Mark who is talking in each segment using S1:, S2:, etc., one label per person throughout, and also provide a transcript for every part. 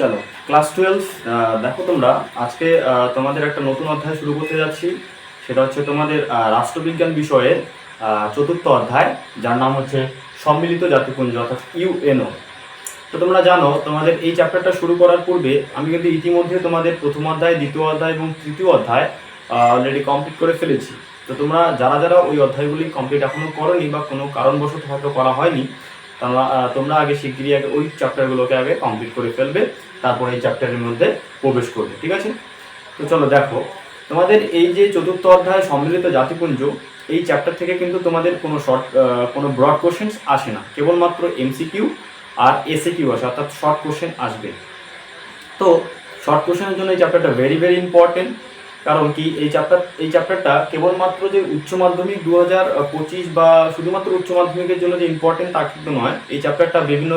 S1: চলো class twelve দেখো তোমরা, আজকে তোমাদের একটা নতুন অধ্যায় শুরু করতে যাচ্ছি। সেটা হচ্ছে তোমাদের রাষ্ট্রবিজ্ঞান বিষয়ের চতুর্থ অধ্যায়, যার নাম হচ্ছে সম্মিলিত জাতিপুঞ্জ, অর্থাৎ ইউএনও তো তোমরা জানো, তোমাদের এই চ্যাপ্টারটা শুরু করার পূর্বে, আমি কিন্তু ইতিমধ্যে তোমাদের প্রথম অধ্যায়, দ্বিতীয় অধ্যায় এবং তৃতীয় অধ্যায় অলরেডি কমপ্লিট করে ফেলেছি। তো তোমরা, যারা যারা ওই অধ্যায়গুলি কমপ্লিট এখনও করোনি বা কোনো কারণবশত হয়তো করা হয়নি তোমরা আগে শিগগিরই আগে ওই চ্যাপ্টারগুলোকে আগে কমপ্লিট করে ফেলবে, তারপর এই চ্যাপ্টারের মধ্যে প্রবেশ করবে, ঠিক আছে? তো চলো দেখো, তোমাদের এই যে চতুর্থ অধ্যায় সম্মিলিত জাতিপুঞ্জ, এই চ্যাপ্টার থেকে কিন্তু তোমাদের কোনো শর্ট কোনো ব্রড কোশ্চেন্স আসে না, কেবলমাত্র এমসিকিউ আর এসে কিউ আসে, অর্থাৎ শর্ট কোশ্চেন আসবে। তো শর্ট কোশ্চেনের জন্য এই চ্যাপ্টারটা ভেরি ভেরি ইম্পর্টেন্ট কারণ কি এই চ্যাপ্টার এই চ্যাপ্টারটা কেবলমাত্র যে উচ্চ মাধ্যমিক দু হাজার পঁচিশ বা শুধুমাত্র উচ্চ মাধ্যমিকের জন্য যে ইম্পর্টেন্ট তা কিন্তু নয়, এই চ্যাপ্টারটা বিভিন্ন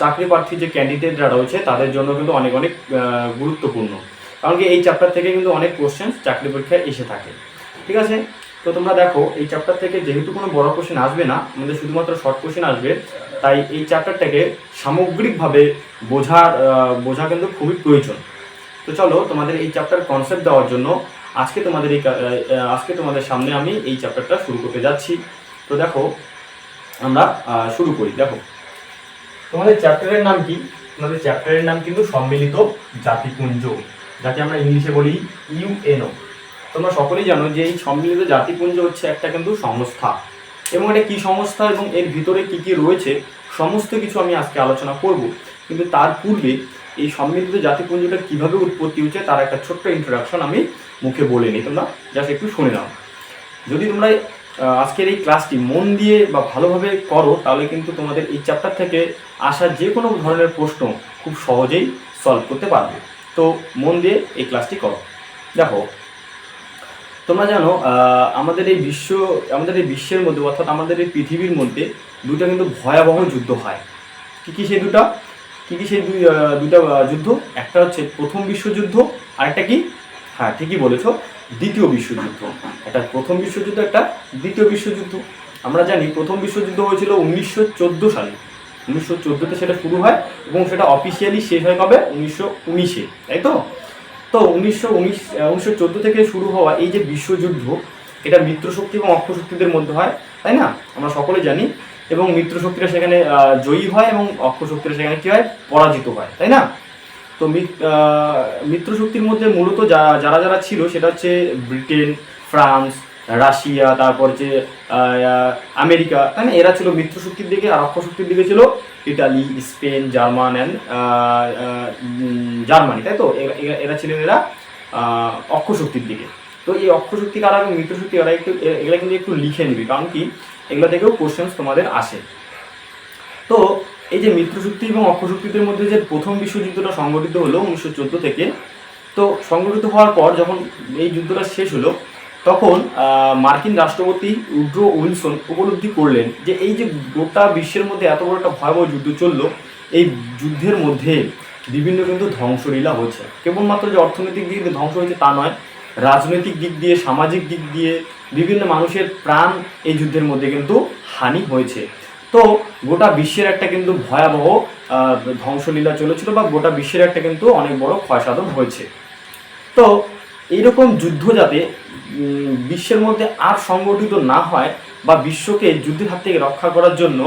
S1: চাকরি প্রার্থী যে ক্যান্ডিডেটরা রয়েছে, তাদের জন্য কিন্তু অনেক অনেক গুরুত্বপূর্ণ। কারণ কি এই চ্যাপ্টার থেকে কিন্তু অনেক কোশ্চেন চাকরি পরীক্ষায় এসে থাকে। ঠিক আছে? তো তোমরা দেখো, এই চ্যাপ্টার থেকে যেহেতু কোনো বড় কোশ্চেন আসবে না, আমাদের শুধুমাত্র শর্ট কোশ্চেন আসবে, তাই এই চ্যাপ্টারটাকে সামগ্রিকভাবে বোঝার বোঝা কিন্তু খুবই প্রয়োজন। তো চলো তোমাদের এই চ্যাপ্টার কনসেপ্ট দেওয়ার জন্য আজকে তোমাদের এই আজকে তোমাদের সামনে আমি এই চ্যাপ্টারটা শুরু করতে যাচ্ছি। তো দেখো, আমরা শুরু করি। দেখো, তোমাদের চ্যাপ্টারের নাম কি? তোমাদের চ্যাপ্টারের নাম কিন্তু সম্মিলিত জাতিপুঞ্জ, যাকে আমরা ইংলিশে বলি ইউএনও তোমরা সকলেই জানো যে এই সম্মিলিত জাতিপুঞ্জ হচ্ছে একটা কিন্তু সংস্থা। এবং এটা কি সংস্থা এবং এর ভিতরে কি কি রয়েছে, সমস্ত কিছু আমি আজকে আলোচনা করব। কিন্তু তার পূর্বে এই সম্মিলিত জাতিপুঞ্জটা কীভাবে উৎপত্তি হচ্ছে তার একটা ছোট্ট ইন্ট্রোডাকশন আমি মুখে বলে নিই। তোমরা জাস্ট একটু শুনে নাও। যদি তোমরা আজকের এই ক্লাসটি মন দিয়ে বা ভালোভাবে করো, তাহলে কিন্তু তোমাদের এই চ্যাপ্টার থেকে আসা যে কোনো ধরনের প্রশ্ন খুব সহজেই সলভ করতে পারবে। তো মন দিয়ে এই ক্লাসটি করো। দেখো, তোমরা জানো আমাদের এই বিশ্ব, আমাদের এই বিশ্বের মধ্যে অর্থাৎ আমাদের এই পৃথিবীর মধ্যে দুটো কিন্তু ভয়াবহ যুদ্ধ হয়। কি কি সেই দুটা? কি সেই দুই দুটা যুদ্ধ? একটা হচ্ছে প্রথম বিশ্বযুদ্ধ, আরেকটা কি? হ্যাঁ ঠিকই বলেছ, দ্বিতীয় বিশ্বযুদ্ধ। একটা প্রথম বিশ্বযুদ্ধ, একটা দ্বিতীয় বিশ্বযুদ্ধ। আমরা জানি প্রথম বিশ্বযুদ্ধ হয়েছিল উনিশশো চোদ্দ সালে। উনিশশো চোদ্দোতে সেটা শুরু হয় এবং সেটা অফিসিয়ালি শেষ হয় কবে? উনিশশো উনিশে, তাই তো? তো উনিশশো উনিশ উনিশশো চোদ্দ থেকে শুরু হওয়া এই যে বিশ্বযুদ্ধ, এটা মিত্রশক্তি এবং অক্ষশক্তিদের মধ্যে হয়, তাই না? আমরা সকলে জানি এবং মিত্রশক্তিরা সেখানে জয়ী হয় এবং অক্ষ শক্তিরা সেখানে কী হয়? পরাজিত হয় তাই না? তো মিত- আহ, মিত্রশক্তির মধ্যে মূলত যারা যারা ছিল সেটা হচ্ছে ব্রিটেন ফ্রান্স রাশিয়া তারপর যে আমেরিকা তাই না? এরা ছিল মিত্রশক্তির দিকে আর অক্ষ শক্তির দিকে ছিল Italy Spain German and Germany তাই তো? এরা- ছিলেন এরা আহ, অক্ষশক্তির দিকে। তো এই অক্ষশক্তি কারা এবং মিত্রশক্তি এরা একটু এগুলা কিন্তু একটু লিখে নিবি, কারণ কি? এগুলো থেকেও কোশ্চেন্স তোমাদের আসে। তো এই যে মিত্রশক্তি এবং অক্ষশক্তিদের মধ্যে যে প্রথম বিশ্বযুদ্ধটা সংগঠিত হলো উনিশশো চোদ্দ থেকে, তো সংগঠিত হওয়ার পর যখন এই যুদ্ধটা শেষ হলো, তখন মার্কিন রাষ্ট্রপতি উড্রো উইলসন উপলব্ধি করলেন যে এই যে গোটা বিশ্বের মধ্যে এত বড় একটা ভয়াবহ যুদ্ধ চলল, এই যুদ্ধের মধ্যে বিভিন্ন কিন্তু ধ্বংসলীলা হচ্ছে। কেবলমাত্র যে অর্থনৈতিক দিক দিয়ে ধ্বংস হয়েছে তা নয় রাজনৈতিক দিক দিয়ে, সামাজিক দিক দিয়ে বিভিন্ন মানুষের প্রাণ এই যুদ্ধের মধ্যে কিন্তু হানি হয়েছে। তো গোটা বিশ্বের একটা কিন্তু ভয়াবহ ধ্বংসলীলা চলেছিল বা গোটা বিশ্বের একটা কিন্তু অনেক বড় ক্ষয়সাধন হয়েছে। তো এইরকম যুদ্ধ যাতে বিশ্বের মধ্যে আর সংগঠিত না হয় বা বিশ্বকে যুদ্ধের হাত থেকে রক্ষা করার জন্য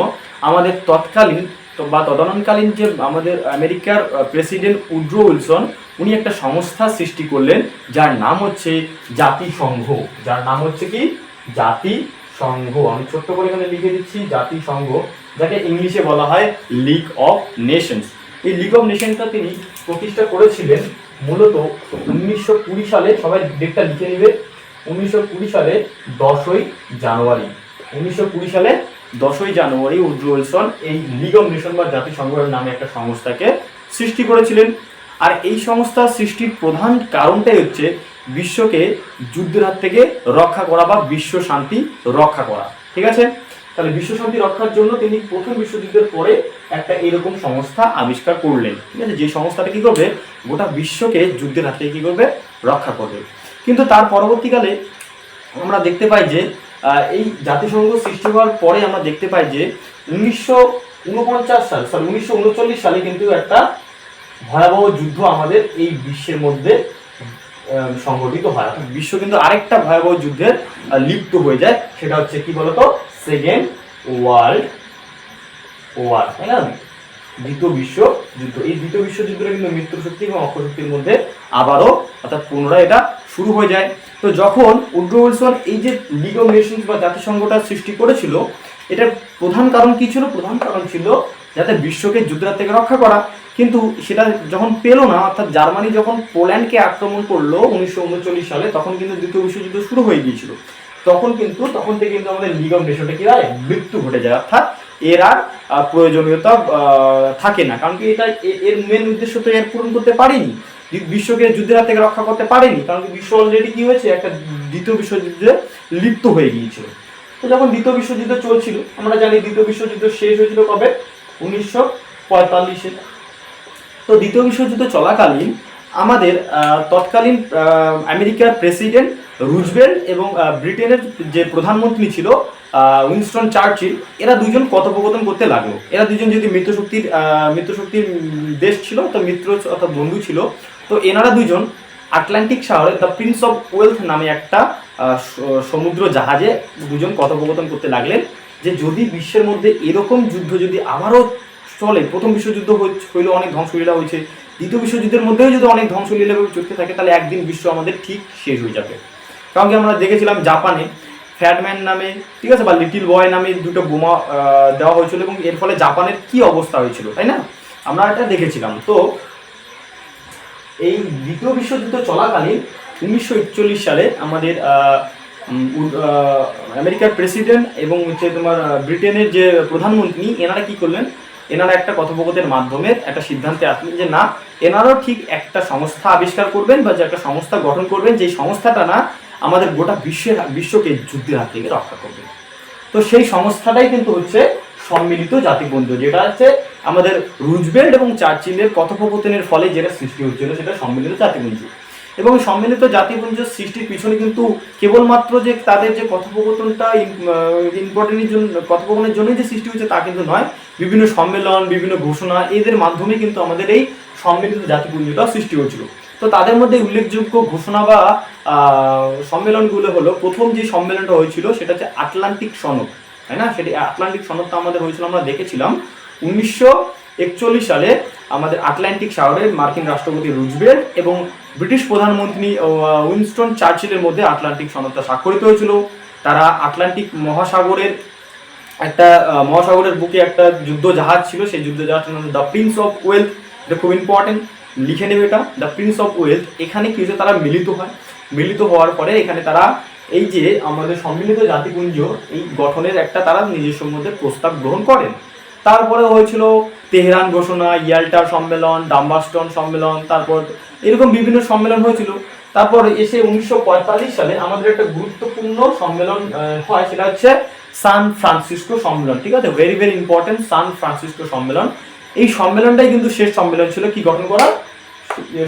S1: আমাদের তৎকালীন বা তদানীনকালীন যে আমাদের আমেরিকার প্রেসিডেন্ট উড্রো উইলসন উনি একটা সংস্থা সৃষ্টি করলেন, যার নাম হচ্ছে জাতিসংঘ যার নাম হচ্ছে কি? জাতিসংঘ আমি ছোট্ট করে এখানে লিখে দিচ্ছি জাতিসংঘ যাকে ইংলিশে বলা হয় লিগ অফ নেশনস এই লিগ অফ নেশনটা তিনি প্রতিষ্ঠা করেছিলেন মূলত উনিশশো কুড়ি সালে, সবাই ডেটটা লিখে নেবে, উনিশশো কুড়ি সালে দশই জানুয়ারি। উনিশশো কুড়ি সালে দশই জানুয়ারি উড্রো উইলসন এই লিগ অফ নেশন বা জাতিসংঘের নামে একটা সংস্থাকে সৃষ্টি করেছিলেন। আর এই সংস্থা সৃষ্টির প্রধান কারণটাই হচ্ছে বিশ্বকে যুদ্ধের হাত থেকে রক্ষা করা বা বিশ্ব শান্তি রক্ষা করা। ঠিক আছে? তাহলে বিশ্ব শান্তি রক্ষার জন্য তিনি প্রথম বিশ্বযুদ্ধের পরে একটা এরকম সংস্থা আবিষ্কার করলেন। ঠিক আছে? যে সংস্থাটা কি করবে? গোটা বিশ্বকে যুদ্ধের হাত থেকে কি করবে? রক্ষা করবে। কিন্তু তার পরবর্তীকালে আমরা দেখতে পাই যে এই জাতিসংঘ সৃষ্টি হওয়ার পরে আমরা দেখতে পাই যে, উনিশশো উনপঞ্চাশ সাল সরি উনিশশো উনচল্লিশ সালে কিন্তু একটা ভয়াবহ যুদ্ধ আমাদের এই বিশ্বের মধ্যে সংঘটিত হয়। বিশ্ব কিন্তু আরেকটা ভয়াবহ যুদ্ধের লিপ্ত হয়ে যায়। সেটা হচ্ছে কি বলতো? সেকেন্ড ওয়ার্ল্ড ওয়ার তাই না? দ্বিতীয় বিশ্ব যুদ্ধ। এই দ্বিতীয় বিশ্বযুদ্ধটা কিন্তু মৃত্যু শক্তি এবং অক্ষশক্তির মধ্যে আবারও, অর্থাৎ পুনরায় এটা শুরু হয়ে যায়। তো যখন উড্রো উইলসন এই যে লিগ অফ নেশনস বা জাতিসংঘটা সৃষ্টি করেছিল, এটার প্রধান কারণ কি ছিল? প্রধান কারণ ছিল যাতে বিশ্বকে যুদ্ধের থেকে রক্ষা করা। কিন্তু সেটা যখন পেল না, অর্থাৎ জার্মানি যখন পোল্যান্ডকে আক্রমণ করল উনিশশো উনচল্লিশ সালে, তখন কিন্তু দ্বিতীয় বিশ্বযুদ্ধ শুরু হয়ে গিয়েছিল। তখন কিন্তু, তখন থেকে কিন্তু আমাদের লিগ অফ নেশনটা কি হয়? মৃত্যু ঘটে যায়। অর্থাৎ এর আর প্রয়োজনীয়তা থাকে না। কারণ কি এটা এর মেন উদ্দেশ্য তো এর পূরণ করতে পারেনি। বিশ্বকে যুদ্ধের হাত থেকে রক্ষা করতে পারেনি। কারণ কি বিশ্ব অলরেডি কি হয়েছে? একটা দ্বিতীয় বিশ্বযুদ্ধে লিপ্ত হয়ে গিয়েছিল। তো যখন দ্বিতীয় বিশ্বযুদ্ধ চলছিল, আমরা জানি দ্বিতীয় বিশ্বযুদ্ধ শেষ হয়েছিল কবে? উনিশশো পঁয়তাল্লিশে তো দ্বিতীয় বিশ্বযুদ্ধ চলাকালীন আমাদের তৎকালীন আমেরিকার প্রেসিডেন্ট রুজবেল এবং ব্রিটেনের যে প্রধানমন্ত্রী ছিল উইনস্টন চার্চিল, এরা দুজন কথোপকথন করতে লাগল। এরা দুজন যদি মিত্রশক্তির মিত্রশক্তির দেশ ছিল, তো মিত্র অর্থাৎ বন্ধু ছিল, তো এনারা দুজন আটলান্টিক শহরে দ্য প্রিন্স অফ ওয়েলথ নামে একটা সমুদ্র জাহাজে দুজন কথোপকথন করতে লাগলেন। যে যদি বিশ্বের মধ্যে এরকম যুদ্ধ যদি আবারও চলে, প্রথম বিশ্বযুদ্ধ হই- হইল অনেক ধ্বংসলীলা হয়েছে দ্বিতীয় বিশ্বযুদ্ধের মধ্যেও যদি অনেক ধ্বংসলীলা চলতে থাকে, তাহলে একদিন বিশ্ব আমাদের ঠিক শেষ হয়ে যাবে। কারণ কি আমরা দেখেছিলাম জাপানে ফ্যাটম্যান নামে, ঠিক আছে, বা লিটিল বয় নামে দুটো বোমা দেওয়া হয়েছিল এবং এর ফলে জাপানের কি অবস্থা হয়েছিল, তাই না? আমরা এটা দেখেছিলাম। তো এই দ্বিতীয় বিশ্বযুদ্ধ চলাকালীন উনিশশো একচল্লিশ সালে আমাদের আমেরিকার প্রেসিডেন্ট এবং হচ্ছে তোমার ব্রিটেনের যে প্রধানমন্ত্রী এনারা কি করলেন? এনারা একটা কথোপকথনের মাধ্যমে একটা সিদ্ধান্তে আসলেন যে না, এনারাও ঠিক একটা সংস্থা আবিষ্কার করবেন বা যে একটা সংস্থা গঠন করবেন যে সংস্থাটা না আমাদের গোটা বিশ্বের, বিশ্বকে যুদ্ধের হাত থেকে রক্ষা করবে। তো সেই সংস্থাটাই কিন্তু হচ্ছে সম্মিলিত জাতিবন্ধু, যেটা হচ্ছে আমাদের রুজবেল্ট এবং চার্চিলের কথোপকথনের ফলে যেটা সৃষ্টি হচ্ছিল সেটা সম্মিলিত জাতিপুঞ্জ এবং সম্মিলিত জাতিপুঞ্জ সৃষ্টির পিছনে কিন্তু কেবলমাত্র যে তাদের যে কথোপকথনটা ইম্পর্টেন্টের জন্য কথোপকথনের জন্যই যে সৃষ্টি হয়েছে তা কিন্তু নয়। বিভিন্ন সম্মেলন, বিভিন্ন ঘোষণা, এদের মাধ্যমে কিন্তু আমাদের এই সম্মিলিত জাতিপুঞ্জটা সৃষ্টি হয়েছিল। তো তাদের মধ্যে উল্লেখযোগ্য ঘোষণা বা সম্মেলনগুলো হলো, প্রথম যে সম্মেলনটা হয়েছিল সেটা হচ্ছে আটলান্টিক সনদ, তাই না? সেটি আটলান্টিক সনদটা আমাদের হয়েছিল, আমরা দেখেছিলাম। উনিশশো একচল্লিশ সালে আমাদের আটলান্টিক শহরে মার্কিন রাষ্ট্রপতি রুজবেল্ট এবং ব্রিটিশ প্রধানমন্ত্রী উইনস্টন চার্চিলের মধ্যে আটলান্টিক সনদটা স্বাক্ষরিত হয়েছিল। তারা আটলান্টিক মহাসাগরের একটা মহাসাগরের বুকে একটা যুদ্ধ জাহাজ ছিল। সেই যুদ্ধ জাহাজটার নাম দ্য প্রিন্স অফ ওয়েলথ। এটা খুব ইম্পর্টেন্ট লিখে নেবে এটা, দ্য প্রিন্স অফ ওয়েলথ। এখানে কি হয়েছে? তারা মিলিত হয়। মিলিত হওয়ার পরে এখানে তারা এই যে আমাদের সম্মিলিত জাতিপুঞ্জ, এই গঠনের একটা তারা নিজস্ব মধ্যে প্রস্তাব গ্রহণ করেন। তারপরে হয়েছিল তেহরান ঘোষণা, ইয়াল্টার সম্মেলন ডাম্বাস্টন সম্মেলন, তারপর এরকম বিভিন্ন সম্মেলন হয়েছিল। তারপর এসে উনিশশো পঁয়তাল্লিশ সালে আমাদের একটা গুরুত্বপূর্ণ সম্মেলন হয়, সেটা হচ্ছে সান ফ্রান্সিসকো সম্মেলন, ঠিক আছে? Very very important San Francisco সম্মেলন। এই সম্মেলনটাই কিন্তু শেষ সম্মেলন ছিল, কি গঠন করা?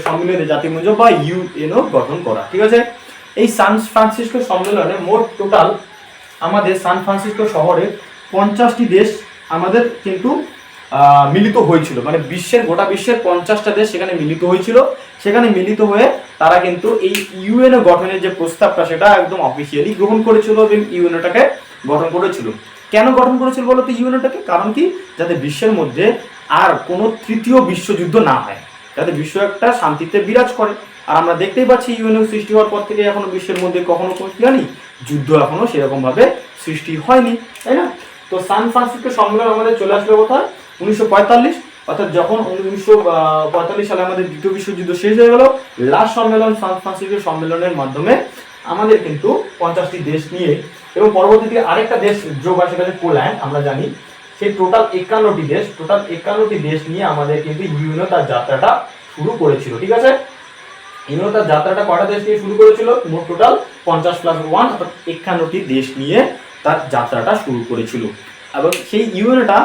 S1: সম্মিলিত জাতিপুঞ্জ বা ইউএনও গঠন করা, ঠিক আছে? এই সান ফ্রান্সিসকো সম্মেলনে মোট টোটাল আমাদের সান ফ্রান্সিসকো শহরে পঞ্চাশটি দেশ আমাদের কিন্তু মিলিত হয়েছিল। মানে বিশ্বের, গোটা বিশ্বের পঞ্চাশটা দেশ সেখানে মিলিত হয়েছিল। সেখানে মিলিত হয়ে তারা কিন্তু এই ইউএনও গঠনের যে প্রস্তাবটা, সেটা একদম অফিসিয়ালি গ্রহণ করেছিল এবং ইউএনওটাকে গঠন করেছিল। কেন গঠন করেছিল বলো তো ইউএনওটাকে? কারণ কি? যাতে বিশ্বের মধ্যে আর কোনো তৃতীয় বিশ্বযুদ্ধ না হয়। যাতে বিশ্ব একটা শান্তিতে বিরাজ করে। আর আমরা দেখতেই পাচ্ছি ইউএনও সৃষ্টি হওয়ার পর থেকে এখনও বিশ্বের মধ্যে কখনো কোনো কি যুদ্ধ এখনও সেরকমভাবে সৃষ্টি হয়নি, তাই না? তো সান ফ্রান্সিসকো সম্মেলন আমাদের চলে আসলো কোথায়? উনিশশো পঁয়তাল্লিশ, অর্থাৎ যখন উনিশশো পঁয়তাল্লিশ সালে আমাদের দ্বিতীয় বিশ্বযুদ্ধ শেষ হয়ে গেল, লাস্ট সম্মেলন সান ফ্রান্সিসকো সম্মেলনের মাধ্যমে আমাদের কিন্তু পঞ্চাশটি দেশ নিয়ে এবং পরবর্তীতে আরেকটা দেশ যোগ সেটা হচ্ছে পোল্যান্ড, আমরা জানি। সেই টোটাল একান্নটি দেশ, টোটাল একান্নটি দেশ নিয়ে আমাদের কিন্তু ইউএনও তার যাত্রাটা শুরু করেছিল, ঠিক আছে? ইউএনও তার যাত্রাটা কটা দেশ নিয়ে শুরু করেছিল? মোট টোটাল পঞ্চাশ প্লাস ওয়ান, অর্থাৎ একান্নটি দেশ নিয়ে তার যাত্রাটা শুরু করেছিল। এবং সেই ইউএনওটা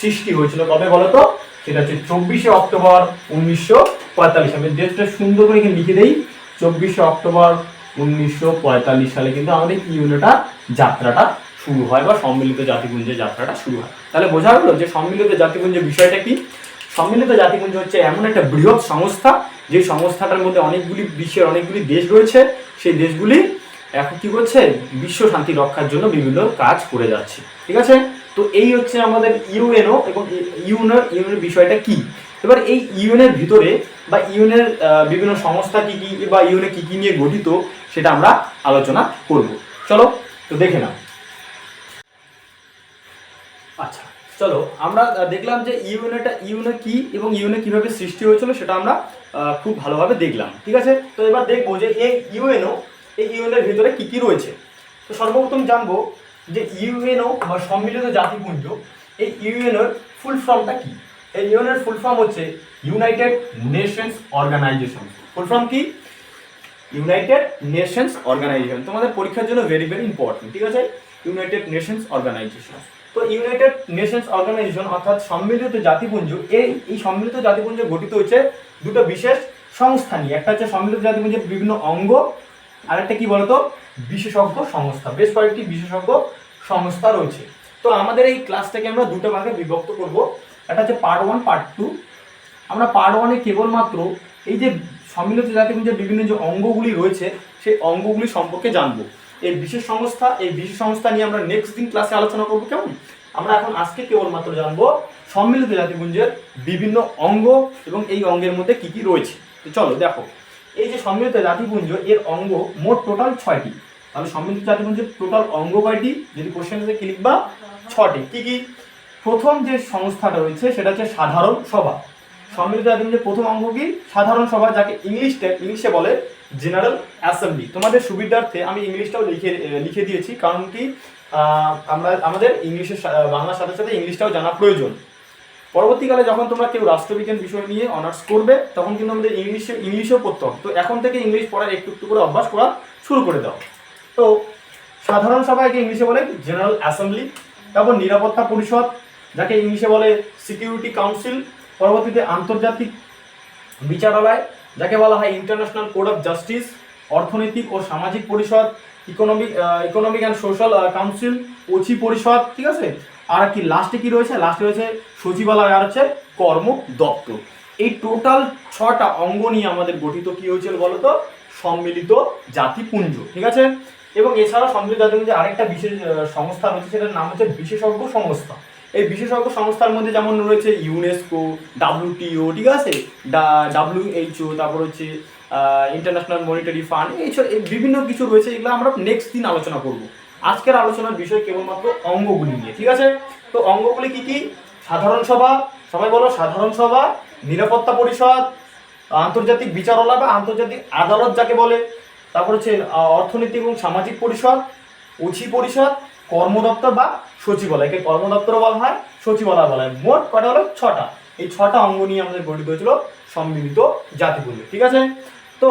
S1: সৃষ্টি হয়েছিল কবে বলতো? সেটা হচ্ছে চব্বিশে অক্টোবর উনিশশো পঁয়তাল্লিশ। আমি ডেটটা সুন্দর করে এখানে লিখে দেই। চব্বিশে অক্টোবর উনিশশো পঁয়তাল্লিশ সালে কিন্তু আমাদের ইউএনওটা যাত্রাটা শুরু হয় বা সম্মিলিত জাতিপুঞ্জের যাত্রাটা শুরু হয়। তাহলে বোঝা গেল যে সম্মিলিত জাতিপুঞ্জের বিষয়টা কি? সম্মিলিত জাতিপুঞ্জ হচ্ছে এমন একটা বৃহৎ সংস্থা, যে সংস্থাটার মধ্যে অনেকগুলি বিশ্বের অনেকগুলি দেশ রয়েছে। সেই দেশগুলি এখন কি করছে বিশ্ব শান্তি রক্ষার জন্য বিভিন্ন কাজ করে যাচ্ছে। ঠিক আছে? তো এই হচ্ছে আমাদের ইউএনও এবং ইউএনও ইউএনের বিষয়টা কি? এবার এই ইউএনের ভিতরে বা ইউএনের বিভিন্ন সংস্থা কি কি বা ইউএনএ কি কি নিয়ে গঠিত সেটা আমরা আলোচনা করব। চলো, তো দেখে নাও। আচ্ছা চলো, আমরা দেখলাম যে ইউএনএটা, ইউএনএ কি এবং ইউএনএ কীভাবে সৃষ্টি হয়েছিল সেটা আমরা খুব ভালোভাবে দেখলাম। ঠিক আছে? তো এবার দেখব যে এই ইউএনও এই ইউএনএর ভিতরে কি কি রয়েছে? তো সর্বপ্রথম জানব যে ইউএনও বা সম্মিলিত জাতিপুঞ্জ, এই ইউএনওর ফুল ফর্মটা কি? এই ইউএনএর ফুল ফর্ম হচ্ছে United Nations Organisation. Full form কি? United Nations Organisation. তোমাদের পরীক্ষার জন্য ভেরি ভেরি ইম্পর্টেন্ট ঠিক আছে? United Nations Organisation. তো ইউনাইটেড নেশনস অর্গানাইজেশন অর্থাৎ সম্মিলিত জাতিপুঞ্জ, এই এই সম্মিলিত জাতিপুঞ্জ গঠিত হচ্ছে দুটো বিশেষ সংস্থা নিয়ে। একটা হচ্ছে সম্মিলিত জাতিপুঞ্জের বিভিন্ন অঙ্গ আর একটা কি বলতো? বিশেষজ্ঞ সংস্থা। বেশ কয়েকটি বিশেষজ্ঞ সংস্থা রয়েছে। তো আমাদের এই ক্লাসটাকে আমরা দুটো ভাগে বিভক্ত করব। একটা হচ্ছে পার্ট ওয়ান পার্ট টু আমরা পার্ট ওয়ানে কেবলমাত্র এই যে সম্মিলিত জাতিপুঞ্জের বিভিন্ন যে অঙ্গগুলি রয়েছে, সেই অঙ্গগুলি সম্পর্কে জানব। এই বিশেষ সংস্থা, এই বিশেষ সংস্থা নিয়ে আমরা নেক্সট দিন ক্লাসে আলোচনা করব কেমন? আমরা এখন আজকে কেবলমাত্র জানব সম্মিলিত জাতিপুঞ্জের বিভিন্ন অঙ্গ এবং এই অঙ্গের মধ্যে কি কি রয়েছে। তো চলো, দেখো। এই যে সম্মিলিত জাতিপুঞ্জ, এর অঙ্গ মোট টোটাল ছয়টি। তাহলে সম্মিলিত জাতিপুঞ্জের টোটাল অঙ্গ কয়টি? যদি কোশ্চেন কি লিখবা ছটি। কি কি? প্রথম যে সংস্থাটা রয়েছে, সেটা হচ্ছে সাধারণ সভা। সম্মিলিত জাতিপুঞ্জের প্রথম অঙ্গ কি? সাধারণ সভা, যাকে ইংলিশটা ইংলিশে বলে জেনারেল অ্যাসেম্বলি তোমাদের সুবিধার্থে আমি ইংলিশটাও লিখে লিখে দিয়েছি, কারণ কি আমরা, আমাদের ইংলিশের বাংলার সাথে সাথে ইংলিশটাও জানা প্রয়োজন। পরবর্তীকালে যখন তোমরা কেউ রাষ্ট্রবিজ্ঞান বিষয় নিয়ে অনার্স করবে, তখন কিন্তু আমাদের ইংলিশে ইংলিশেও পড়তে হবে। তো এখন থেকে ইংলিশ পড়ার একটু একটু করে অভ্যাস করা শুরু করে দাও। তো সাধারণ সভাকে ইংলিশে বলে জেনারেল অ্যাসেম্বলি তারপর নিরাপত্তা পরিষদ, যাকে ইংলিশে বলে সিকিউরিটি কাউন্সিল পরবর্তীতে আন্তর্জাতিক বিচারালয়, যাকে বলা হয় ইন্টারন্যাশনাল কোড অফ জাস্টিস অর্থনৈতিক ও সামাজিক পরিষদ economic economic and social council ওচি পরিষদ, ঠিক আছে? আর কি লাস্টে কি রয়েছে? লাস্টে রয়েছে সচিবালয় আর হচ্ছে কর্ম দপ্তর। এই টোটাল ছটা অঙ্গ নিয়ে আমাদের গঠিত কি হয়েছিল বলতো? সম্মিলিত জাতিপুঞ্জ ঠিক আছে? এবং এছাড়াও সম্মিলিত জাতিপুঞ্জে আরেকটা বিশেষ সংস্থা রয়েছে সেটার নাম হচ্ছে বিশেষজ্ঞ সংস্থা। এই বিশেষজ্ঞ সংস্থার মধ্যে যেমন রয়েছে ইউনেস্কো ডাব্লিউটিও ঠিক আছে? ডাব্লিউএইচও তারপর হচ্ছে ইন্টারন্যাশনাল মনিটারি ফান্ড এই বিভিন্ন কিছু রয়েছে, এগুলো আমরা নেক্সট দিন আলোচনা করব। আজকের আলোচনার বিষয় কেবলমাত্র অঙ্গগুলি নিয়ে ঠিক আছে? তো অঙ্গগুলি কি কি? সাধারণ সভা সবাই বলো সাধারণ সভা নিরাপত্তা পরিষদ আন্তর্জাতিক বিচারালয় বা আন্তর্জাতিক আদালত যাকে বলে তারপর হচ্ছে আহ, অর্থনৈতিক এবং সামাজিক পরিষদ উচি পরিষদ কর্মদপ্তর বা সচিবালয় সচিবালয়কে কর্মদপ্তর বলা হয় সচিবালয় বলা হয়। মোট কটা হলো? ছটা। এই ছটা অঙ্গ নিয়ে আমাদের গঠিত হয়েছিল সম্মিলিত জাতিপুঞ্জ ঠিক আছে? তো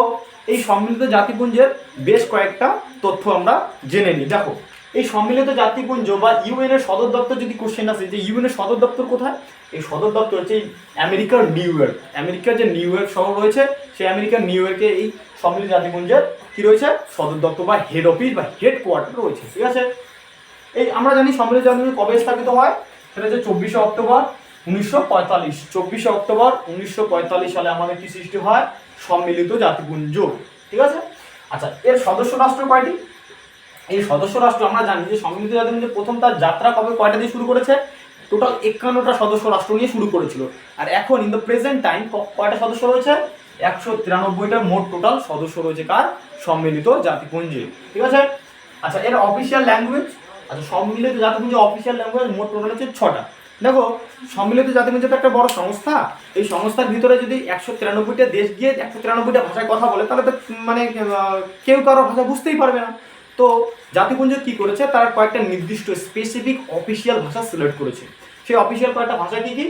S1: এই সম্মিলিত জাতিপুঞ্জের বেশ কয়েকটা তথ্য আমরা জেনে নিই। দেখো, এই সম্মিলিত জাতিপুঞ্জ বা ইউএন এর সদর দপ্তর যদি কোশ্চেন আসে, যে ইউএন এর সদর দপ্তর কোথায়? এই সদর দপ্তর হচ্ছে আমেরিকার নিউ ইয়র্ক। আমেরিকার যে নিউ ইয়র্ক শহর রয়েছে, সেই আমেরিকার নিউ ইয়র্কে এই সম্মিলিত জাতিপুঞ্জের কি রয়েছে? সদর দপ্তর বা হেড অফিস বা হেড কোয়ার্টার রয়েছে, ঠিক আছে? এই আমরা জানি সম্মিলিত জাতিপুঞ্জ কবে স্থাপিত হয়? সেটা হচ্ছে চব্বিশে অক্টোবর উনিশশো পঁয়তাল্লিশ। চব্বিশে অক্টোবর উনিশশো পঁয়তাল্লিশ সালে আমাদের কি সৃষ্টি হয়? সম্মিলিত জাতিপুঞ্জ, ঠিক আছে? আচ্ছা এর সদস্য রাষ্ট্র কয়টি? এই সদস্য রাষ্ট্র আমরা জানি যে সম্মিলিত জাতিপুঞ্জ প্রথম তার যাত্রা কবে, কয়টা দিয়ে শুরু করেছে? টোটাল একান্নটা সদস্য রাষ্ট্র নিয়ে শুরু করেছিল। আর এখন ইন দ্য প্রেজেন্ট টাইম কয়টা সদস্য রয়েছে? একশো তিরানব্বইটা মোট টোটাল সদস্য রয়েছে কার? সম্মিলিত জাতিপুঞ্জে, ঠিক আছে? আচ্ছা এর অফিসিয়াল ল্যাঙ্গুয়েজ আচ্ছা সম্মিলিত জাতিপুঞ্জের অফিসিয়াল ল্যাঙ্গুয়েজ মোট টোটাল হচ্ছে ছটা। দেখো, সম্মিলিত জাতিপুঞ্জ তো একটা বড় সংস্থা। এই সংস্থার ভিতরে যদি একশো তিরানব্বইটা দেশ গিয়ে একশো তিরানব্বইটা ভাষায় কথা বলে, তাহলে তো মানে কেউ কারও ভাষা বুঝতেই পারবে না। তো জাতিপুঞ্জ কি করেছে? তার কয়েকটা নির্দিষ্ট স্পেসিফিক অফিসিয়াল ভাষা সিলেক্ট করেছে। সেই অফিসিয়াল কয়েকটা ভাষা কি কি?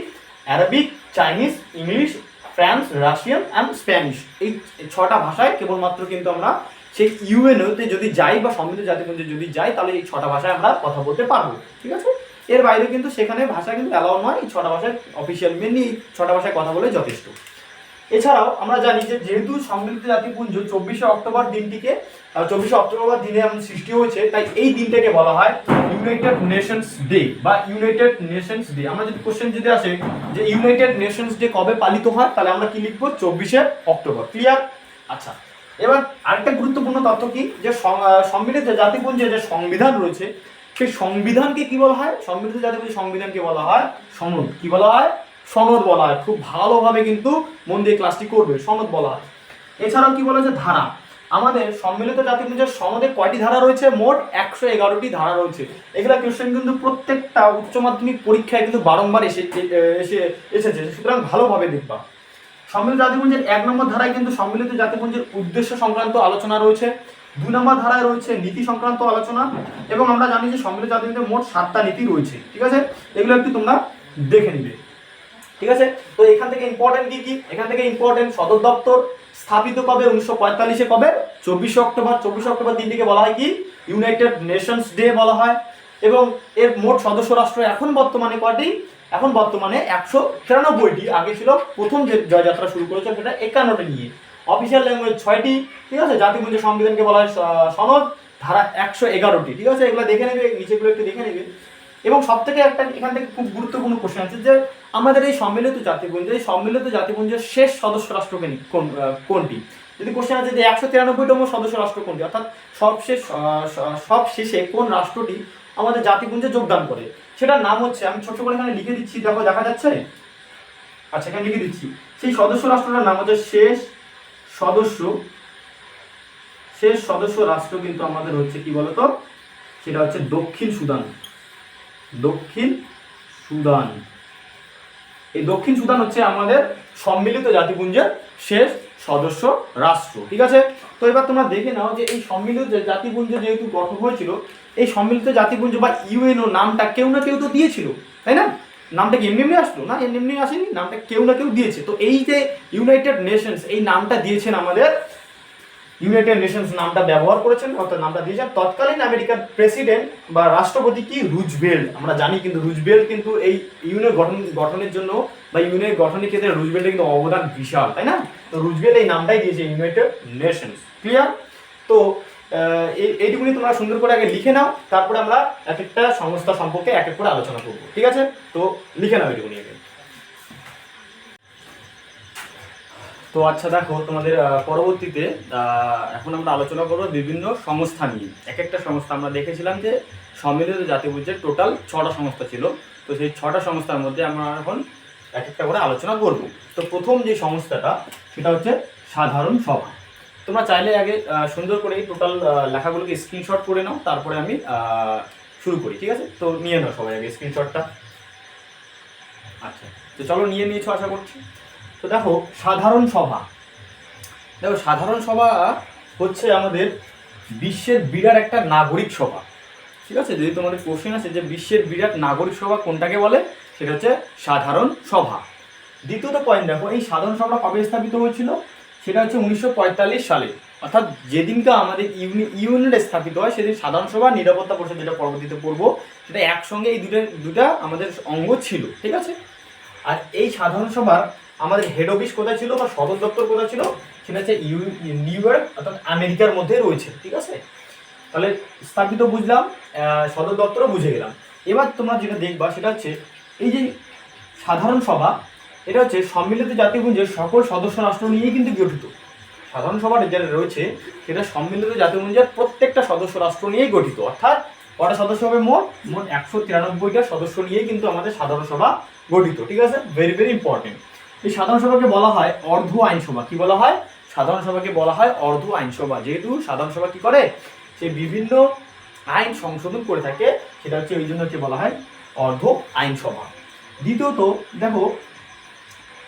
S1: Arabic Chinese English France Russian and Spanish এই ছটা ভাষায় কেবলমাত্র কিন্তু আমরা সেই ইউএনওতে যদি যাই বা সম্মিলিত জাতিপুঞ্জে যদি যাই, তাহলে এই ছটা ভাষায় আমরা কথা বলতে পারব। ঠিক আছে? এর বাইরে কিন্তু সেখানে ভাষা কিন্তু অ্যালাউ নয়, এই ছটা ভাষায় অফিসিয়াল মেনলি ছটা ভাষায় কথা বলে যথেষ্ট। এছাড়াও আমরা জানি যে যেহেতু সম্মিলিত জাতিপুঞ্জ চব্বিশে অক্টোবর দিনটিকে চব্বিশে অক্টোবর দিনে সৃষ্টি হয়েছে, তাই এই দিনটাকে বলা হয় ইউনাইটেড নেশনস ডে বা ইউনাইটেড নেশনস ডে আমরা যদি কোশ্চেন যদি আসে যে ইউনাইটেড নেশনস ডে কবে পালিত হয়, তাহলে আমরা কি লিখব? চব্বিশে অক্টোবর। ক্লিয়ার আচ্ছা। এবার আরেকটা গুরুত্বপূর্ণ তথ্য কি? যে সম্মিলিত জাতিপুঞ্জে যে সংবিধান রয়েছে সেই সংবিধানকে কি বলা হয়? সম্মিলিত জাতিপুঞ্জ সংবিধানকে বলা হয় সনদ। কি বলা হয়? সনদ বলা হয়। খুব ভালোভাবে কিন্তু মন দিয়ে ক্লাসটি করবে। সনদ বলা হয়। এছাড়াও কি বলা হচ্ছে ধারা। আমাদের সম্মিলিত জাতিপুঞ্জের সনদে কয়টি ধারা রয়েছে? মোট একশো এগারোটি ধারা রয়েছে। এগুলা কোশ্চেন কিন্তু প্রত্যেকটা উচ্চ মাধ্যমিক পরীক্ষায় কিন্তু বারংবার এসে এসে, এসেছে। সুতরাং ভালোভাবে দেখবা। সম্মিলিত জাতিপুঞ্জের এক নম্বর ধারায় কিন্তু সম্মিলিত জাতিপুঞ্জের উদ্দেশ্য সংক্রান্ত আলোচনা রয়েছে। দুই নম্বর ধারায় রয়েছে নীতি সংক্রান্ত আলোচনা এবং আমরা জানি যে সম্মিলিত জাতিপুঞ্জের মোট সাতটা নীতি রয়েছে, ঠিক আছে? এগুলো একটু তোমরা দেখে নিবে, ঠিক আছে? তো এখান থেকে ইম্পর্টেন্ট কি কি? এখান থেকে ইম্পর্টেন্ট সদর দপ্তর স্থাপিত কবে? উনিশশো পঁয়তাল্লিশে কবে? চব্বিশে অক্টোবর। চব্বিশে অক্টোবর দিনটিকে বলা হয় কি? ইউনাইটেড নেশনস ডে বলা হয় এবং এর মোট সদস্য রাষ্ট্র এখন বর্তমানে কয়টি? এখন বর্তমানে একশো তিরানব্বইটি। আগে ছিল প্রথম যে জয়যাত্রা শুরু করেছে সেটা একান্নটি নিয়ে। অফিসিয়াল ল্যাঙ্গুয়েজ ছয়টি, ঠিক আছে? জাতিপুঞ্জ সংবিধানকে বলা হয় সনদ, ধারা একশো এগারোটি, ঠিক আছে? এগুলো দেখে নেবে, নিচেগুলো একটু দেখে নেবে। এবং সব থেকে একটা এখান থেকে খুব গুরুত্বপূর্ণ কোশ্চেন আছে যে, আমাদের এই সম্মিলিত জাতিপুঞ্জ, এই সম্মিলিত জাতিপুঞ্জের শেষ সদস্য রাষ্ট্রকে কোন? কোন- কোনটি? যদি কোশ্চেন আছে যে, একশো তিরানব্বইতম সদস্য রাষ্ট্র কোনটি? অর্থাৎ সবশেষ সব শেষে কোন রাষ্ট্রটি আমাদের জাতিপুঞ্জে যোগদান করে? সেটার নাম হচ্ছে, আমি ছোট করে এখানে লিখে দিচ্ছি, দেখো, দেখা যাচ্ছে? আচ্ছা এখানে লিখে দিচ্ছি। সেই সদস্য রাষ্ট্রটার নাম হচ্ছে শেষ সদস্য, শেষ সদস্য রাষ্ট্র কিন্তু আমাদের হচ্ছে কি বলতো? সেটা হচ্ছে দক্ষিণ সুদান। দক্ষিণ সুদান। এই দক্ষিণ সুদান হচ্ছে আমাদের সম্মিলিত জাতিপুঞ্জের শেষ সদস্য রাষ্ট্র, ঠিক আছে? তো এবার তোমরা দেখে নাও যে এই সম্মিলিত জাতিপুঞ্জ যেহেতু গঠন হয়েছিল, এই সম্মিলিত জাতিপুঞ্জ বা ইউএনও নামটা কেউ না কেউ তো দিয়েছিল, তাই না? নামটা কি এমনি এমনি আসলো? না এমনি এমনি আসেনি? নামটা কেউ না কেউ দিয়েছে। তো এই যে ইউনাইটেড নেশনস এই নামটা দিয়েছেন আমাদের ইউনাইটেড নেশনস নামটা ব্যবহার করেছেন, অর্থাৎ নামটা দিয়েছেন। তৎকালীন আমেরিকার প্রেসিডেন্ট বা রাষ্ট্রপতি কি? রুজবেল্ট আমরা জানি কিন্তু রুজবেল্ট কিন্তু এই ইউনিয়ন গঠন, গঠনের জন্য বা ইউনিয়ন গঠনের ক্ষেত্রে রুজবেল্টের কিন্তু অবদান বিশাল, তাই না? তো রুজবেল্ট এই নামটাই দিয়েছে ইউনাইটেড নেশনস ক্লিয়ার তো এইটুকুনি তোমরা সুন্দর করে আগে লিখে নাও, তারপরে আমরা এক একটা সংস্থা সম্পর্কে এক এক করে আলোচনা করব, ঠিক আছে? তো লিখে নাও এইটুকুনি আগে। তো আচ্ছা দেখো, তোমাদের পরবর্তীতে এখন আমরা আলোচনা করব বিভিন্ন সংস্থা নিয়ে। এক একটা সংস্থা আমরা দেখেছিলাম যে সম্মিলিত জাতিপুঞ্জের টোটাল ছটা সংস্থা ছিল। তো সেই ছটা সংস্থার মধ্যে আমরা এখন এক একটা করে আলোচনা করব। তো প্রথম যে সংস্থাটা, সেটা হচ্ছে সাধারণ সভা। তোমরা চাইলে আগে সুন্দর করে টোটাল লেখাগুলোকে স্ক্রিনশট করে নাও, তারপরে আমি শুরু করি, ঠিক আছে? তো নিয়ে নাও সবাই আগে স্ক্রিনশটটা আচ্ছা তো চলো নিয়ে নিয়েছো আশা করছি। তো দেখো, সাধারণ সভা। দেখো, সাধারণ সভা হচ্ছে আমাদের বিশ্বের বিরাট একটা নাগরিক সভা, ঠিক আছে? যদি তোমাদের কোশ্চেন আছে যে বিশ্বের বিরাট নাগরিক সভা কোনটাকে বলে, সেটা হচ্ছে সাধারণ সভা। দ্বিতীয়ত পয়েন্ট দেখো, এই সাধারণ সভা কবে স্থাপিত হয়েছিল? সেটা হচ্ছে উনিশশো পঁয়তাল্লিশ সালে। অর্থাৎ যেদিনকে আমাদের ইউনি ইউনিট স্থাপিত হয়, সেদিন সাধারণ সভা, নিরাপত্তা পরিষদ যেটা পরবর্তীতে পড়ব সেটা একসঙ্গে এই দুটো দুটা আমাদের অঙ্গ ছিল, ঠিক আছে? আর এই সাধারণ সভার আমাদের হেড অফিস কোথায় ছিল বা সদর দপ্তর কোথায় ছিল? সেটা হচ্ছে ইউ নিউ ইয়র্ক, অর্থাৎ আমেরিকার মধ্যে রয়েছে, ঠিক আছে? তাহলে স্থাপিত বুঝলাম সদর দপ্তরও বুঝে গেলাম। এবার তোমরা যেটা দেখবা, সেটা হচ্ছে এই যে সাধারণ সভা এটা হচ্ছে সম্মিলিত জাতিপুঞ্জের সকল সদস্য রাষ্ট্র নিয়েই কিন্তু গঠিত। সাধারণ সভা যেটা রয়েছে, সেটা সম্মিলিত জাতিপুঞ্জের প্রত্যেকটা সদস্য রাষ্ট্র নিয়েই গঠিত। অর্থাৎ কটা সদস্য হবে মোট? মোট একশো তিরানব্বইটা সদস্য নিয়েই কিন্তু আমাদের সাধারণ সভা গঠিত, ঠিক আছে? ভেরি ভেরি ইম্পর্টেন্ট এই সাধারণ সভাকে বলা হয় অর্ধ আইনসভা কি বলা হয়? সাধারণ সভাকে বলা হয় অর্ধ আইনসভা যেহেতু সাধারণ সভা কি করে? সে বিভিন্ন আইন সংশোধন করে থাকে। সেটা হচ্ছে ওই জন্য হচ্ছে বলা হয় অর্ধ আইনসভা দ্বিতীয়ত, দেখো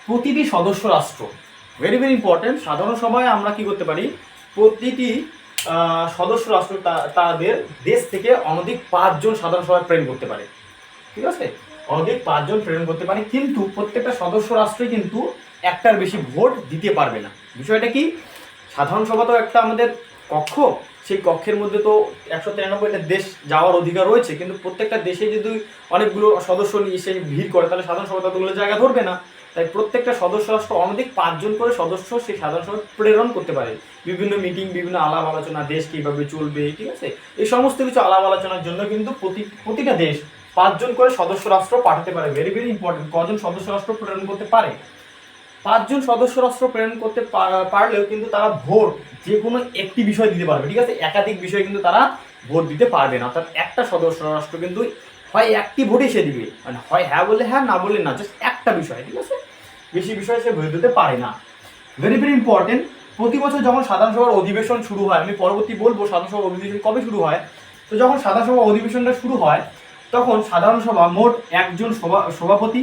S1: প্রতিটি সদস্য রাষ্ট্র। ভেরি ভেরি ইম্পর্টেন্ট সাধারণ সভায় আমরা কি করতে পারি? প্রতিটি সদস্য রাষ্ট্র তাদের দেশ থেকে অনধিক পাঁচজন সাধারণ সভায় প্রেরণ করতে পারে। ঠিক আছে? অনধিক পাঁচজন প্রেরণ করতে পারে, কিন্তু প্রত্যেকটা সদস্য রাষ্ট্রে কিন্তু একটার বেশি ভোট দিতে পারবে না। বিষয়টা কি? সাধারণ সভা তো একটা আমাদের কক্ষ। সেই কক্ষের মধ্যে তো একশো তিরানব্বইটা দেশ যাওয়ার অধিকার রয়েছে, কিন্তু প্রত্যেকটা দেশে যদি অনেকগুলো সদস্য নিয়ে এসে ভিড় করে, তাহলে সাধারণ সভা ততগুলো জায়গা ধরবে না। তাই প্রত্যেকটা সদস্য রাষ্ট্র অনধিক পাঁচজন করে সদস্য সেই সাধারণ সভা প্রেরণ করতে পারে। বিভিন্ন মিটিং বিভিন্ন আলাপ আলোচনা দেশ কীভাবে চলবে, ঠিক আছে? এই সমস্ত কিছু আলাপ আলোচনার জন্য কিন্তু প্রতি, প্রতিটা দেশ পাঁচজন করে সদস্য রাষ্ট্র পাঠাতে পারে। ভেরি ভেরি ইম্পর্টেন্ট কজন সদস্য রাষ্ট্র প্রেরণ করতে পারে? পাঁচজন সদস্য রাষ্ট্র প্রেরণ করতে পারলেও কিন্তু তারা ভোট যে কোনো একটি বিষয় দিতে পারবে, ঠিক আছে? একাধিক বিষয় কিন্তু তারা ভোট দিতে পারবে না। অর্থাৎ একটা সদস্য রাষ্ট্র কিন্তু হয় একটি ভোটই সে দিবে। মানে হয় হ্যাঁ বলে হ্যাঁ না বলে না জাস্ট একটা বিষয়, ঠিক আছে? বেশি বিষয় সে ভোট দিতে পারে না। ভেরি ভেরি ইম্পর্টেন্ট প্রতি বছর যখন সাধারণ সভার অধিবেশন শুরু হয়, আমি পরবর্তী বলব সাধারণ সভার অধিবেশন কবে শুরু হয়? তো যখন সাধারণ সভা অধিবেশনটা শুরু হয়, তখন সাধারণ সভা মোট একজন সভা, সভাপতি,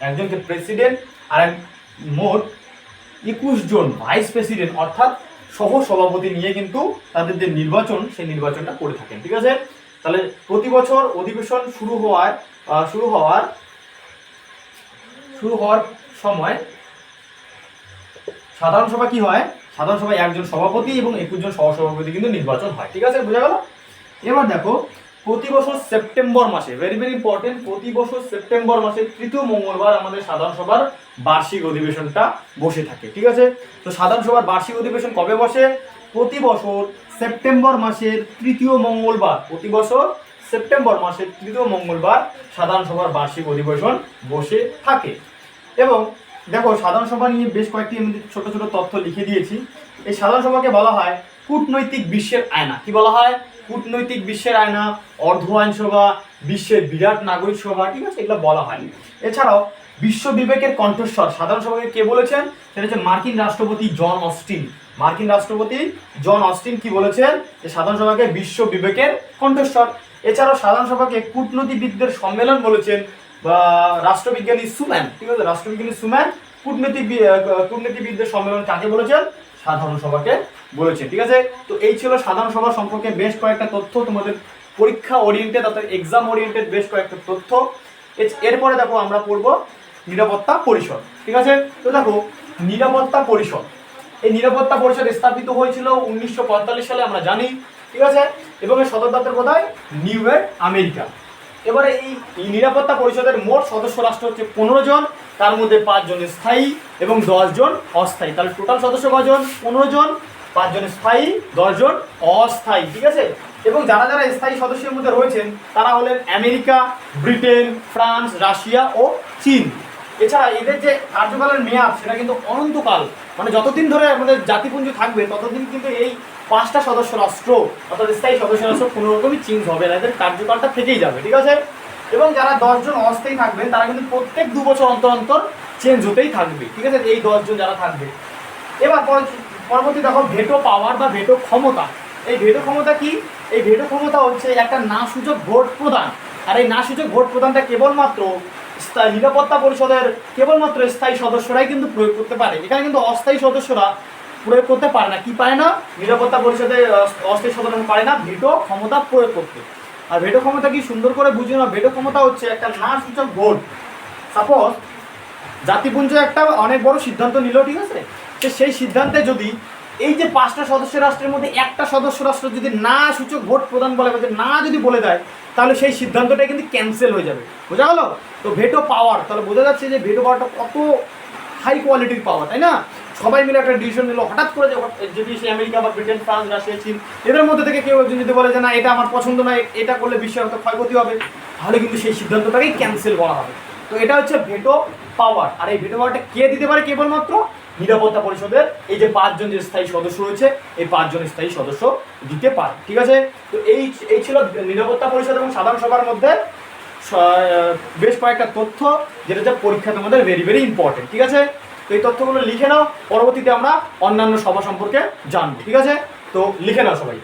S1: একজনকে প্রেসিডেন্ট আর এক, মোট একুশ জন ভাইস প্রেসিডেন্ট অর্থাৎ সহ সভাপতি নিয়ে কিন্তু তাদের যে নির্বাচন, সেই নির্বাচনটা করে থাকেন, ঠিক আছে? তাহলে প্রতি বছর অধিবেশন শুরু হওয়ার শুরু হওয়ার শুরু হওয়ার সময় সাধারণ সভা কি হয়? সাধারণ সভায় একজন সভাপতি এবং একুশ জন সহসভাপতি কিন্তু নির্বাচন হয়। ঠিক আছে? বোঝা গেল? এবার দেখো, প্রতি বছর সেপ্টেম্বর মাসে ভেরি ভেরি ইম্পর্টেন্ট প্রতি বছর সেপ্টেম্বর মাসে তৃতীয় মঙ্গলবার আমাদের সাধারণ সভার বার্ষিক অধিবেশনটা বসে থাকে। ঠিক আছে? তো সাধারণ সভার বার্ষিক অধিবেশন কবে বসে? প্রতি বছর সেপ্টেম্বর মাসের তৃতীয় মঙ্গলবার, প্রতি বছর সেপ্টেম্বর মাসের তৃতীয় মঙ্গলবার সাধারণ সভার বার্ষিক অধিবেশন বসে থাকে। এবং দেখো, সাধারণ সভা নিয়ে বেশ কয়েকটি আমি ছোট ছোট তথ্য লিখে দিয়েছি। এই সাধারণ সভাকে বলা হয় কূটনৈতিক বিশ্বের আয়না। কি বলা হয়? কূটনৈতিক বিশ্বের আয়না, অর্ধ আইন সভা, বিশ্বের বিরাট নাগরিক সভা, ঠিক আছে? এগুলো বলা হয় এছাড়াও বিশ্ব বিবেকের কণ্ঠস্বর, সাধারণ সভাকে কে বলেছেন? সেটা হচ্ছে মার্কিন রাষ্ট্রপতি জন অস্টিন। মার্কিন রাষ্ট্রপতি জন অস্টিন কি বলেছেন? যে সাধারণ সভাকে বিশ্ব বিবেকের কণ্ঠস্বর। এছাড়াও সাধারণ সভাকে কূটনীতিবিদদের সম্মেলন বলেছেন, বা রাষ্ট্রবিজ্ঞানী সুম্যান। ঠিক আছে রাষ্ট্রবিজ্ঞানী সুম্যান কূটনীতি কূটনীতিবিদদের সম্মেলন কাকে বলেছেন? সাধারণ সভাকে বলেছেন। ঠিক আছে? তো এই ছিল সাধারণ সভা সম্পর্কে বেশ কয়েকটা তথ্য। তোমাদের পরীক্ষা ওরিয়েন্টেড অর্থাৎ এক্সাম ওরিয়েন্টেড বেশ কয়েকটা তথ্য। এরপরে দেখো আমরা পড়ব নিরাপত্তা পরিষদ। ঠিক আছে? তো দেখো, নিরাপত্তা পরিষদ। এই নিরাপত্তা পরিষদ স্থাপিত হয়েছিল উনিশশো পঁয়তাল্লিশ সালে, আমরা জানি, ঠিক আছে? এবং এর সদর দপ্তর কোথায়? New York, America. এবারে এই এই নিরাপত্তা পরিষদের মোট সদস্য রাষ্ট্র হচ্ছে পনেরো জন, তার মধ্যে পাঁচজন স্থায়ী এবং দশজন অস্থায়ী। তাহলে টোটাল সদস্য কজন? পনেরো জন, পাঁচজন স্থায়ী দশজন অস্থায়ী, ঠিক আছে? এবং যারা যারা স্থায়ী সদস্যের মধ্যে রয়েছেন, তারা হলেন আমেরিকা, ব্রিটেন, ফ্রান্স, রাশিয়া ও চীন। এছাড়া এদের যে কার্যকালের মেয়াদ, সেটা কিন্তু অনন্তকাল মানে যতদিন ধরে আমাদের জাতিপুঞ্জ থাকবে, ততদিন কিন্তু এই পাঁচটা সদস্য রাষ্ট্র, অর্থাৎ স্থায়ী সদস্য রাষ্ট্র কোনো রকমই চেঞ্জ হবে না। এদের কার্যকালটা থেকেই যাবে, ঠিক আছে? এবং যারা দশজন অস্থায়ী থাকবেন, তারা কিন্তু প্রত্যেক দু বছর অন্তর অন্তর চেঞ্জ হতেই থাকবে, ঠিক আছে? এই দশজন যারা থাকবে। এবার পরবর্তী দেখো, ভেটো পাওয়ার বা ভেটো ক্ষমতা। এই ভেটো ক্ষমতা কি? এই ভেটো ক্ষমতা হচ্ছে একটা না সুযোগ ভোট প্রদান। আর এই না সূচক ভোট প্রদানটা কেবলমাত্র নিরাপত্তা পরিষদের কেবলমাত্র স্থায়ী সদস্যরাই কিন্তু প্রয়োগ করতে পারে। এখানে কিন্তু অস্থায়ী সদস্যরা প্রয়োগ করতে পারে না। কি পারে না? নিরাপত্তা পরিষদে অস্থায়ী সদস্য পারে না। ভেটো ক্ষমতা প্রয়োগ করতে। আর ভেটো ক্ষমতা কি সুন্দর করে বুঝিয়ে না ভেটো ক্ষমতা হচ্ছে একটা না সূচক ভোট। সাপোজ জাতিপুঞ্জ একটা অনেক বড় সিদ্ধান্ত নিল, ঠিক আছে? সেই সিদ্ধান্তে যদি এই যে পাঁচটা সদস্য রাষ্ট্রের মধ্যে একটা সদস্য রাষ্ট্র যদি না সূচক ভোট প্রদান বলে না যদি বলে দেয়, তাহলে সেই সিদ্ধান্তটা কিন্তু ক্যান্সেল হয়ে যাবে। বোঝা গেল? তো ভেটো পাওয়ার তাহলে বোঝা যাচ্ছে যে ভেটো পাওয়ারটা কত হাই কোয়ালিটির পাওয়ার তাই না? সবাই মিলে একটা ডিসিশন নিল, হঠাৎ করে যদি সে আমেরিকা বা ব্রিটেন, ফ্রান্স, রাশিয়া, চীন, এদের মধ্যে থেকে কেউ একজন যদি বলে যে না, এটা আমার পছন্দ নয়, এটা করলে বিশ্বের হয়তো ক্ষয়ক্ষতি হবে, তাহলে কিন্তু সেই সিদ্ধান্তটাকেই ক্যান্সেল করা হবে। তো এটা হচ্ছে ভেটো পাওয়ার আর এই ভেটো পাওয়ারটা কে দিতে পারে কেবলমাত্র? নিরাপত্তা পরিষদের এই যে পাঁচজন যে স্থায়ী সদস্য রয়েছে, এই পাঁচজন স্থায়ী সদস্য দিতে পারে, ঠিক আছে? তো এই এই ছিল নিরাপত্তা পরিষদ এবং সাধারণ সভার মধ্যে বেশ কয়েকটা তথ্য যেটা হচ্ছে পরীক্ষা তোমাদের ভেরি ভেরি ইম্পর্টেন্ট ঠিক আছে? তো এই তথ্যগুলো লিখে নাও, পরবর্তীতে আমরা অন্যান্য সভা সম্পর্কে জানব, ঠিক আছে? তো লিখে নাও সবাই।